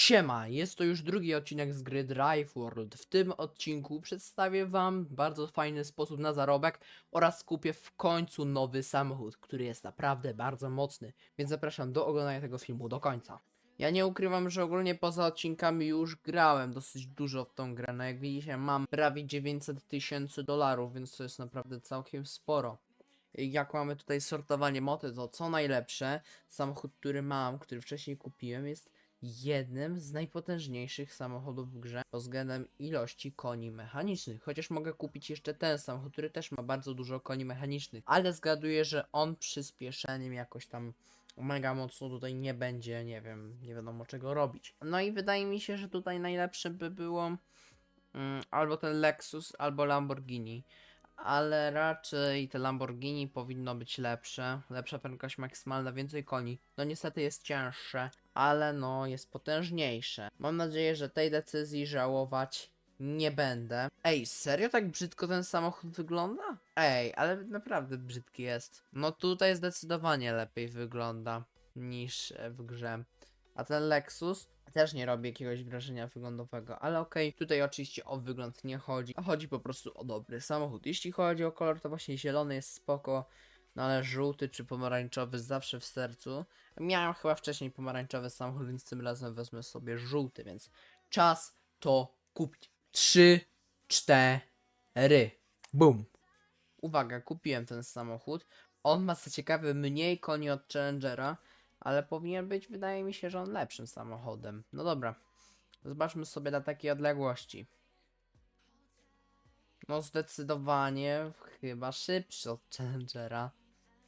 Siema, jest to już drugi odcinek z gry Drive World. W tym odcinku przedstawię wam bardzo fajny sposób na zarobek oraz kupię w końcu nowy samochód, który jest naprawdę bardzo mocny, więc zapraszam do oglądania tego filmu do końca. Ja nie ukrywam, że ogólnie poza odcinkami już grałem dosyć dużo w tą grę, no jak widzicie mam prawie 900 tysięcy dolarów, więc to jest naprawdę całkiem sporo. Jak mamy tutaj sortowanie moty, to co najlepsze, samochód, który mam, który wcześniej kupiłem jest jednym z najpotężniejszych samochodów w grze pod względem ilości koni mechanicznych. Chociaż mogę kupić jeszcze ten samochód, który też ma bardzo dużo koni mechanicznych, ale zgaduję, że on przyspieszeniem jakoś tam mega mocno tutaj nie będzie, nie wiem, nie wiadomo czego robić. No i wydaje mi się, że tutaj najlepsze by było mm, albo ten Lexus, albo Lamborghini. Ale raczej te Lamborghini powinno być lepsze. Lepsza prędkość maksymalna, więcej koni. No niestety jest cięższe, ale no jest potężniejsze. Mam nadzieję, że tej decyzji żałować nie będę. Ej, serio tak brzydko ten samochód wygląda? Ej, ale naprawdę brzydki jest. No tutaj zdecydowanie lepiej wygląda niż w grze. A ten Lexus też nie robi jakiegoś wrażenia wyglądowego, ale okej, tutaj oczywiście o wygląd nie chodzi, a chodzi po prostu o dobry samochód. Jeśli chodzi o kolor, to właśnie zielony jest spoko, no ale żółty czy pomarańczowy zawsze w sercu. Miałem chyba wcześniej pomarańczowy samochód, więc tym razem wezmę sobie żółty, więc czas to kupić. 3, 4, bum. Uwaga, kupiłem ten samochód. On ma co ciekawe mniej koni od Challengera, ale powinien być, wydaje mi się, że on lepszym samochodem. No dobra, zobaczmy sobie na takiej odległości. No zdecydowanie chyba szybszy od Challengera.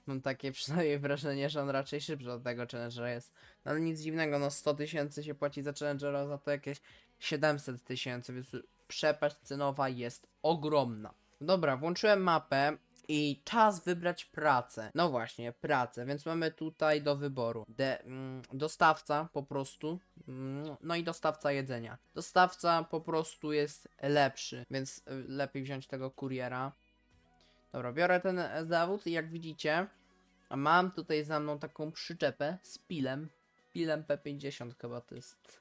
Mam takie przynajmniej wrażenie, że on raczej szybszy od tego Challengera jest. No ale nic dziwnego, no 100 tysięcy się płaci za Challengera, za to jakieś 700 tysięcy, więc przepaść cenowa jest ogromna. Dobra, włączyłem mapę i czas wybrać pracę. No właśnie, pracę, więc mamy tutaj do wyboru De, mm, dostawca po prostu, mm, no i dostawca jedzenia. Dostawca po prostu jest lepszy, więc y, lepiej wziąć tego kuriera. Dobra, biorę ten e, zawód i jak widzicie, mam tutaj za mną taką przyczepę z pilem. Pilem P50 chyba to jest.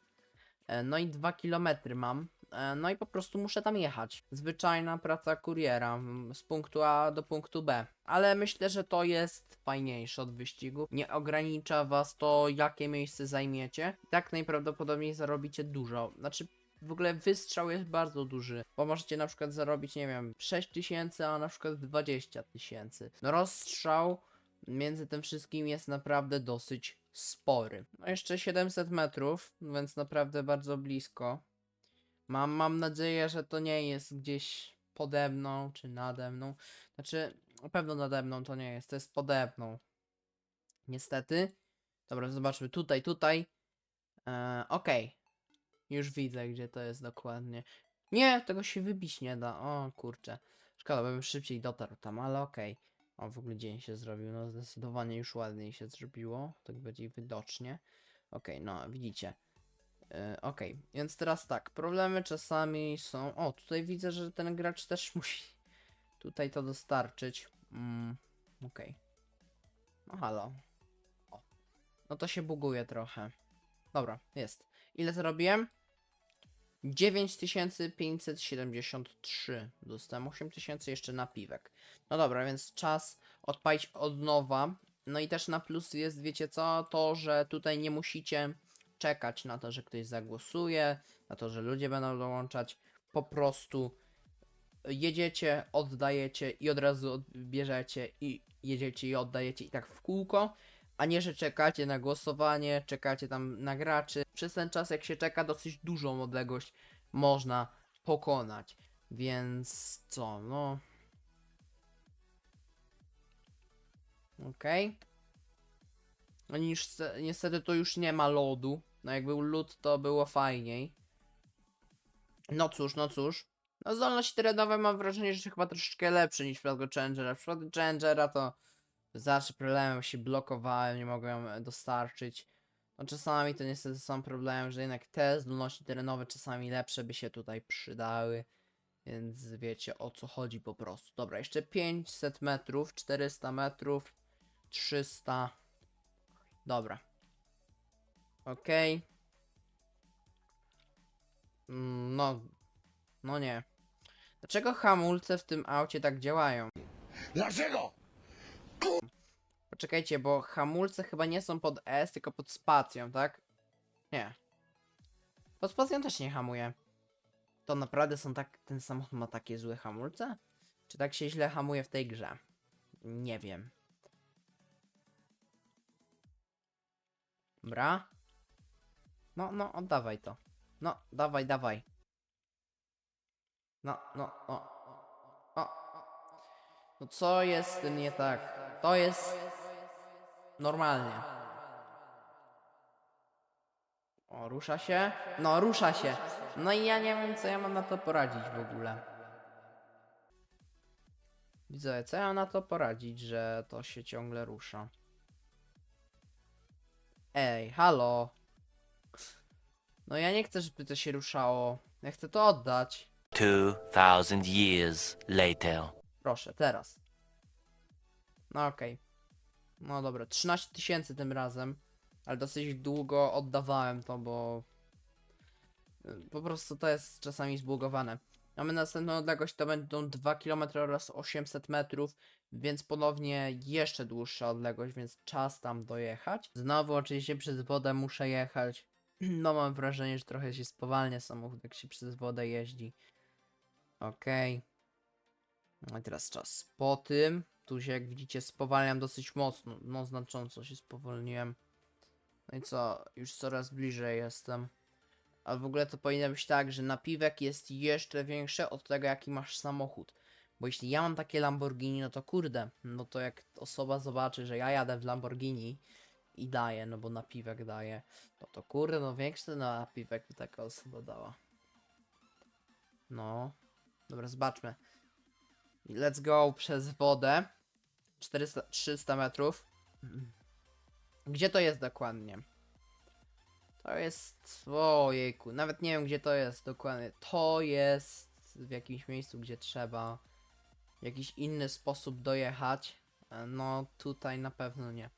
E, No i 2 km mam. E, No i po prostu muszę tam jechać. Zwyczajna praca kuriera z punktu A do punktu B. Ale myślę, że to jest fajniejsze od wyścigu. Nie ogranicza was to, jakie miejsce zajmiecie. Tak najprawdopodobniej zarobicie dużo. Znaczy, w ogóle wystrzał jest bardzo duży, bo możecie na przykład zarobić, nie wiem, 6 tysięcy, a na przykład 20 tysięcy. No rozstrzał między tym wszystkim jest naprawdę dosyć spory. No jeszcze 700 metrów, więc naprawdę bardzo blisko. Mam, mam nadzieję, że to nie jest gdzieś pode mną czy nade mną. Znaczy, na pewno nade mną to nie jest, to jest pode mną. Niestety. Dobra, zobaczmy tutaj, tutaj. E, Okej. Już widzę, gdzie to jest dokładnie. Nie, tego się wybić nie da. O kurczę. Szkoda, bym szybciej dotarł tam, ale okej. O, w ogóle dzień się zrobił. No, zdecydowanie już ładniej się zrobiło. Tak bardziej widocznie. Okej, no, widzicie. Yy, Okej, więc teraz tak. Problemy czasami są. O, tutaj widzę, że ten gracz też musi tutaj to dostarczyć. Mm, Okej. No, halo. O. No to się buguje trochę. Dobra, jest. Ile zarobiłem? 9573 dostałem 8000 jeszcze napiwek. No dobra, więc czas odpalić od nowa. No i też na plus jest, wiecie co, to, że tutaj nie musicie czekać na to, że ktoś zagłosuje, na to, że ludzie będą dołączać. Po prostu jedziecie, oddajecie i od razu odbierzecie i jedziecie i oddajecie i tak w kółko, a nie, że czekacie na głosowanie, czekacie tam na graczy. Przez ten czas, jak się czeka, dosyć dużą odległość można pokonać. Więc co, no. Okej. No niż- niestety to już nie ma lodu. No jak był lód, to było fajniej. No cóż, no cóż. No zdolności terenowe mam wrażenie, że chyba troszeczkę lepsze niż w przypadku Challengera. W przypadku Challengera to zawsze problemem się blokowałem, nie mogłem dostarczyć. No czasami to niestety są problemy, że jednak te zdolności terenowe czasami lepsze by się tutaj przydały. Więc wiecie o co chodzi po prostu. Dobra, jeszcze 500 metrów, 400 metrów, 300. Dobra. Okej. No, no nie. Dlaczego hamulce w tym aucie tak działają? Dlaczego? Poczekajcie, bo hamulce chyba nie są pod S, tylko pod spacją, tak? Nie. Pod spacją też nie hamuje. To naprawdę są tak. Ten samochód ma takie złe hamulce? Czy tak się źle hamuje w tej grze? Nie wiem. Dobra. No, no, oddawaj to. No, dawaj, dawaj. No, no, o. O. No co jest z tym nie tak? To jest normalnie. O, rusza się? No, rusza się. No i ja nie wiem, co ja mam na to poradzić w ogóle. Widzę, co ja mam na to poradzić, że to się ciągle rusza. Ej, halo. No ja nie chcę, żeby to się ruszało. Ja chcę to oddać. 2000 years later. Proszę, teraz. No okej. No dobra, 13 tysięcy tym razem. Ale dosyć długo oddawałem to, bo... y, Po prostu to jest czasami zbugowane. Mamy następną odległość, to będą 2 km oraz 800 metrów, więc ponownie jeszcze dłuższa odległość, więc czas tam dojechać. Znowu oczywiście przez wodę muszę jechać. No mam wrażenie, że trochę się spowalnia samochód, jak się przez wodę jeździ. Okej. No i teraz czas po tym. Tu się jak widzicie spowalniam dosyć mocno. No znacząco się spowolniłem. No i co? Już coraz bliżej jestem. A w ogóle to powinno być tak, że napiwek jest jeszcze większy od tego jaki masz samochód. Bo jeśli ja mam takie Lamborghini, no to kurde, no to jak osoba zobaczy, że ja jadę w Lamborghini i daję, no bo napiwek daje, no to kurde, no większy ten napiwek by taka osoba dała. No. Dobra, zobaczmy. Let's go przez wodę. 400, 300 metrów. Gdzie to jest dokładnie? To jest. Ojejku, nawet nie wiem gdzie to jest dokładnie. To jest w jakimś miejscu, gdzie trzeba w jakiś inny sposób dojechać. E, No tutaj na pewno nie.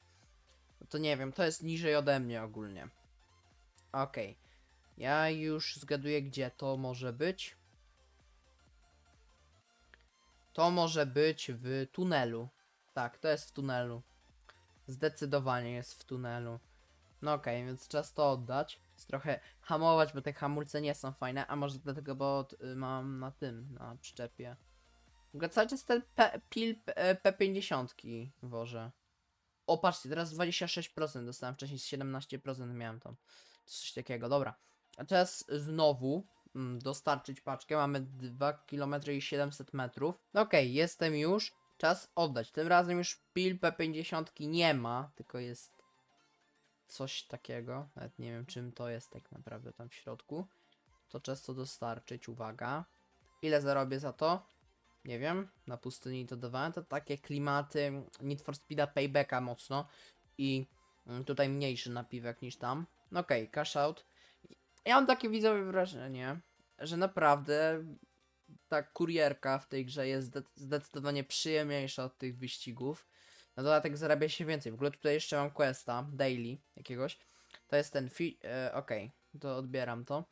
No to nie wiem, to jest niżej ode mnie ogólnie. Okej. Ja już zgaduję gdzie to może być. To może być w tunelu. Tak, to jest w tunelu. Zdecydowanie jest w tunelu. No okej, więc czas to oddać. Trochę hamować, bo te hamulce nie są fajne, a może dlatego, bo y, mam na tym, na przyczepie. W ogóle cały czas ten P, pil P, P50 wożę. O, patrzcie, teraz 26% dostałem, wcześniej z 17% miałem tam. Coś takiego, dobra. A teraz znowu mm, dostarczyć paczkę. Mamy 2 km i 700 metrów. Okej, jestem już. Czas oddać. Tym razem już pil P50 nie ma, tylko jest coś takiego. Nawet nie wiem czym to jest tak naprawdę tam w środku. To czas to dostarczyć. Uwaga. Ile zarobię za to? Nie wiem. Na pustyni to dawałem. To takie klimaty Need for Speeda Paybacka mocno. I mm, tutaj mniejszy napiwek niż tam. No Okej, cash out. Ja mam takie widzowe wrażenie, że naprawdę ta kurierka w tej grze jest zde- zdecydowanie przyjemniejsza od tych wyścigów. Na dodatek zarabia się więcej. W ogóle tutaj jeszcze mam questa, daily jakiegoś. To jest ten fi... E, Okej, to odbieram to.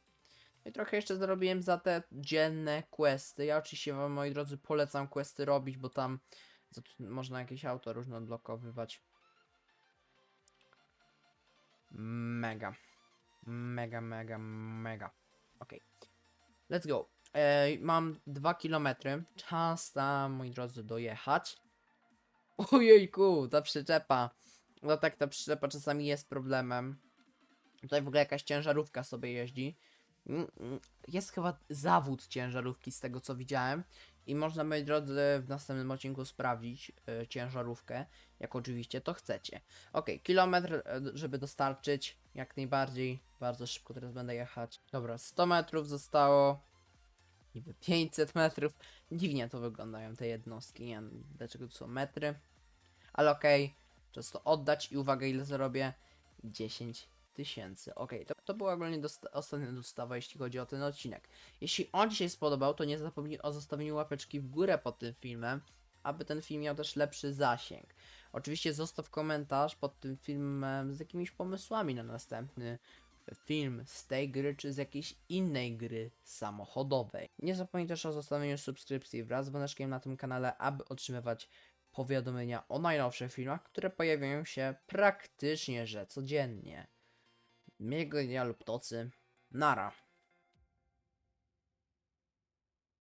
I trochę jeszcze zarobiłem za te dzienne questy. Ja oczywiście wam, moi drodzy, polecam questy robić, bo tam można jakieś auto różne odblokowywać. Mega. Mega, mega, mega. Okej. Let's go. Mam 2 km. Czas tam, moi drodzy, dojechać. Ojejku, ta przyczepa. No tak, ta przyczepa czasami jest problemem. Tutaj w ogóle jakaś ciężarówka sobie jeździ. Mm, mm, Jest chyba zawód ciężarówki z tego co widziałem. I można, moi drodzy, w następnym odcinku sprawdzić y, ciężarówkę, jak oczywiście to chcecie. Ok, kilometr, e, żeby dostarczyć, jak najbardziej. Bardzo szybko teraz będę jechać. Dobra, 100 metrów zostało. Niby 500 metrów. Dziwnie to wyglądają te jednostki. Nie wiem, dlaczego tu są metry. Ale okej, czas to oddać i uwaga, ile zarobię? 10 tysięcy. Okej, to, to była ogólnie dosta ostatnia dostawa, jeśli chodzi o ten odcinek. Jeśli on Ci się spodobał, to nie zapomnij o zostawieniu łapeczki w górę pod tym filmem, aby ten film miał też lepszy zasięg. Oczywiście zostaw komentarz pod tym filmem z jakimiś pomysłami na następny film z tej gry czy z jakiejś innej gry samochodowej. Nie zapomnij też o zostawieniu subskrypcji wraz z dzwoneczkiem na tym kanale, aby otrzymywać powiadomienia o najnowszych filmach, które pojawiają się praktycznie że codziennie. Miłego dnia lub nocy. Nara.